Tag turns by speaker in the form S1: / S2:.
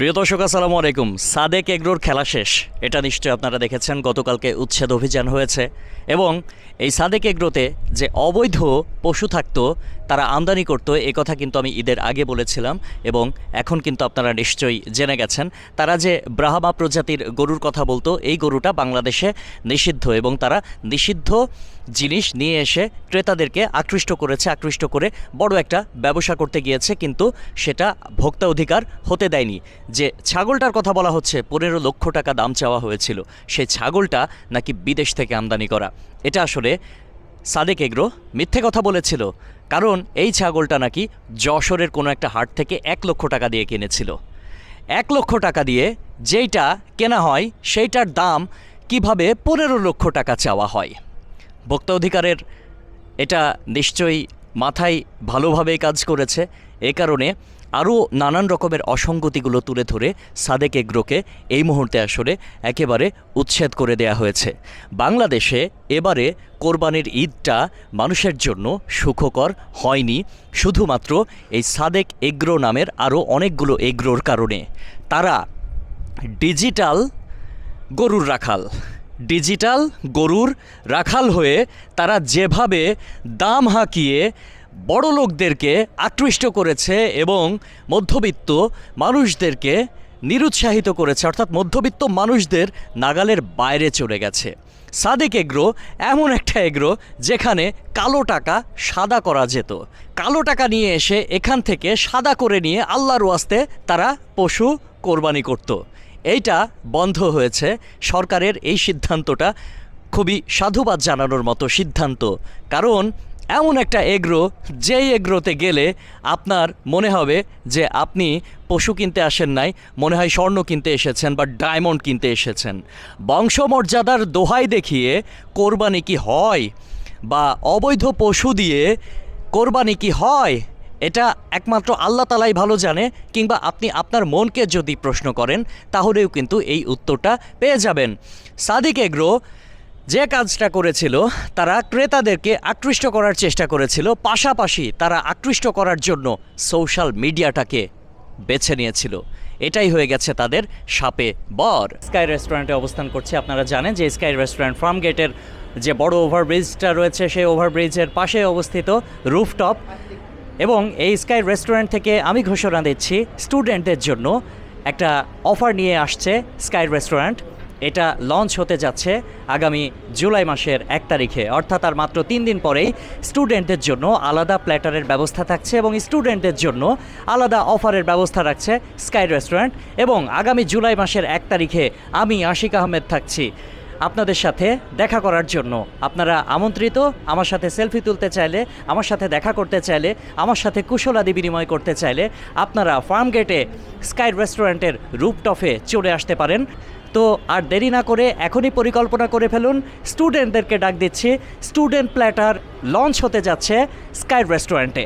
S1: প্রিয় দর্শক, আসসালামু আলাইকুম। সাদেক এগ্রোর খেলা শেষ। এটা নিশ্চয়ই আপনারা দেখেছেন, গতকালকে উচ্ছেদ অভিযান হয়েছে। এবং এই সাদেক এগ্রোতে যে অবৈধ পশু থাকতো, তারা আমদানি করতো, এ কথা কিন্তু আমি ঈদের আগে বলেছিলাম এবং এখন কিন্তু আপনারা নিশ্চয়ই জেনে গেছেন। তারা যে ব্রাহ্মা প্রজাতির গরুর কথা বলতো, এই গরুটা বাংলাদেশে নিষিদ্ধ এবং তারা নিষিদ্ধ জিনিস নিয়ে এসে ক্রেতাদেরকে আকৃষ্ট করেছে, আকৃষ্ট করে বড় একটা ব্যবসা করতে গিয়েছে, কিন্তু সেটা ভোক্তা অধিকার হতে দেয়নি। যে ছাগলটার কথা বলা হচ্ছে, পনেরো লক্ষ টাকা দাম চাওয়া হয়েছিল সেই ছাগলটা নাকি বিদেশ থেকে আমদানি করা। এটা আসলে সাদেক এগ্রো মিথ্যে কথা বলেছিল, কারণ এই ছাগলটা নাকি যশোরের কোনো একটা হাট থেকে এক লক্ষ টাকা দিয়ে কিনেছিল। এক লক্ষ টাকা দিয়ে যেইটা কেনা হয়, সেইটার দাম কীভাবে পনেরো লক্ষ টাকা চাওয়া হয়? ভোক্তা অধিকারের এটা নিশ্চয়ই মাথায় ভালোভাবেই কাজ করেছে, এ কারণে আরও নানান রকমের অসঙ্গতিগুলো তুলে ধরে সাদেক এগ্রোকে এই মুহূর্তে আসলে একেবারে উচ্ছেদ করে দেয়া হয়েছে। বাংলাদেশে এবারে কোরবানির ঈদটা মানুষের জন্য সুখকর হয়নি, শুধুমাত্র এই সাদেক এগ্রো নামের আরও অনেকগুলো এগ্রোর কারণে। তারা ডিজিটাল গরুর রাখাল। ডিজিটাল গরুর রাখাল হয়ে তারা যেভাবে দাম হাঁকিয়ে বড় লোকদেরকে আকৃষ্ট করেছে এবং মধ্যবিত্ত মানুষদেরকে নিরুৎসাহিত করেছে, অর্থাৎ মধ্যবিত্ত মানুষদের নাগালের বাইরে চলে গেছে। সাদেক এগ্রো এমন একটা এগ্রো যেখানে কালো টাকা সাদা করা যেত। কালো টাকা নিয়ে এসে এখান থেকে সাদা করে নিয়ে আল্লাহর ওয়াস্তে তারা পশু কোরবানি করত। এইটা বন্ধ হয়েছে। সরকারের এই সিদ্ধান্তটা খুবই সাধুবাদ জানানোর মতো সিদ্ধান্ত। কারণ এমন একটা এগ্রো, যেই এগ্রোতে গেলে আপনার মনে হবে যে আপনি পশু কিনতে আসেন নাই, মনে হয় স্বর্ণ কিনতে এসেছেন বা ডায়মন্ড কিনতে এসেছেন। বংশমর্যাদার দোহাই দেখিয়ে কোরবানি কি হয় বা অবৈধ পশু দিয়ে কোরবানি কি হয়? এটা একমাত্র আল্লাহ তালাই ভালো জানে, কিংবা আপনি আপনার মনকে যদি প্রশ্ন করেন, তাহলেও কিন্তু এই উত্তরটা পেয়ে যাবেন। সাদিক এগ্রো যে কাজটা করেছিল, তারা ক্রেতাদেরকে আকৃষ্ট করার চেষ্টা করেছিল, পাশাপাশি তারা আকৃষ্ট করার জন্য সোশ্যাল মিডিয়াটাকে বেছে নিয়েছিল। এটাই হয়ে গেছে তাদের সাপে বর। স্কাই রেস্টুরেন্টে অবস্থান করছে, আপনারা জানেন যে স্কাই রেস্টুরেন্ট ফার্ম গেটের যে বড় ওভারব্রিজটা রয়েছে, সেই ওভারব্রিজের পাশে অবস্থিত রুফটপ। এবং এই স্কাই রেস্টুরেন্ট থেকে আমি ঘোষণা দিচ্ছি স্টুডেন্টদের জন্য একটা অফার নিয়ে আসছে স্কাই রেস্টুরেন্ট এটা লঞ্চ হতে যাচ্ছে আগামী জুলাই মাসের এক তারিখে। অর্থাৎ আর মাত্র তিন দিন পরেই স্টুডেন্টদের জন্য আলাদা প্ল্যাটারের ব্যবস্থা থাকছে এবং স্টুডেন্টদের জন্য আলাদা অফারের ব্যবস্থা রাখছে স্কাই রেস্টুরেন্ট এবং আগামী জুলাই মাসের এক তারিখে আমি আশিক আহমেদ থাকছি। আপনাদের সাথে দেখা করার জন্য। আপনারা আমন্ত্রিত, আমার সাথে সেলফি তুলতে চাইলে, আমার সাথে দেখা করতে চাইলে, আমার সাথে কুশলাদি বিনিময় করতে চাইলে আপনারা ফার্ম গেটে, স্কাই রেস্টুরেন্টের রুপটপে চলে আসতে পারেন। তো আর দেরি না করে এখনই পরিকল্পনা করে ফেলুন। স্টুডেন্টদেরকে ডাক দিচ্ছি। স্টুডেন্ট প্ল্যাটার লঞ্চ হতে যাচ্ছে স্কাই রেস্টুরেন্টে।